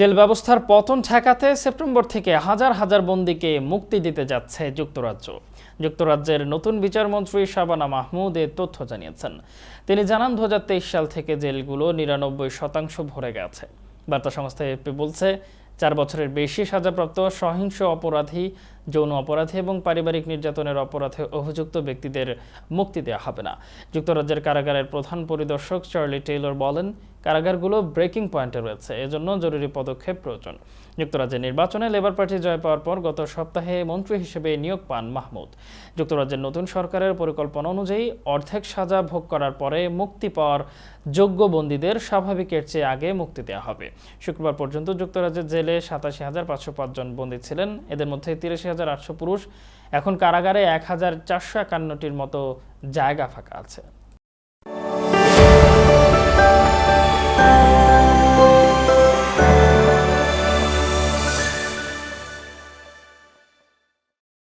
Jail ব্যবস্থার পতন ঠেকাতে সেপ্টেম্বর থেকে হাজার হাজার বন্দীকে মুক্তি দিতে যাচ্ছে যুক্তরাজ্য। যুক্তরাজ্যের নতুন বিচারমন্ত্রী শাবানা মাহমুদ এ তথ্য জানিয়েছেন। তিনি জানান দু হাজার তেইশ সাল থেকে জেলগুলো নিরানব্বই শতাংশ ভরে গেছে। বার্তা সংস্থা এপি বলছে, চার বছরের বেশি সাজাপ্রাপ্ত সহিংস অপরাধী যৌন অপরাধী এবং পারিবারিক নির্যাতনের অপরাধে অভিযুক্ত ব্যক্তিদের মুক্তি দেওয়া হবে না। যুক্তরাজ্যের কারাগারের প্রধান পরিদর্শক চার্লি টেইলর বলেন, কারাগারগুলো ব্রেকিং পয়েন্টে রয়েছে, এজন্য জরুরি পদক্ষেপ প্রয়োজন। যুক্তরাজ্যের নির্বাচনে লেবার পার্টি জয় পাওয়ার পর গত সপ্তাহে মন্ত্রী হিসেবে নিয়োগ পান মাহমুদ। যুক্তরাজ্যের নতুন সরকারের পরিকল্পনা অনুযায়ী অর্ধেক সাজা ভোগ করার পরে মুক্তি পাওয়ার যোগ্য বন্দীদের স্বাভাবিকের চেয়ে আগে মুক্তি দেওয়া হবে। শুক্রবার পর্যন্ত যুক্তরাজ্যের জেলে সাতাশি হাজার পাঁচশো পাঁচজন বন্দী ছিলেন। এদের মধ্যে তিরাশি হাজার আটশো পুরুষ। এখন কারাগারে এক হাজার চারশো একান্নটির মতো জায়গা ফাঁকা আছে।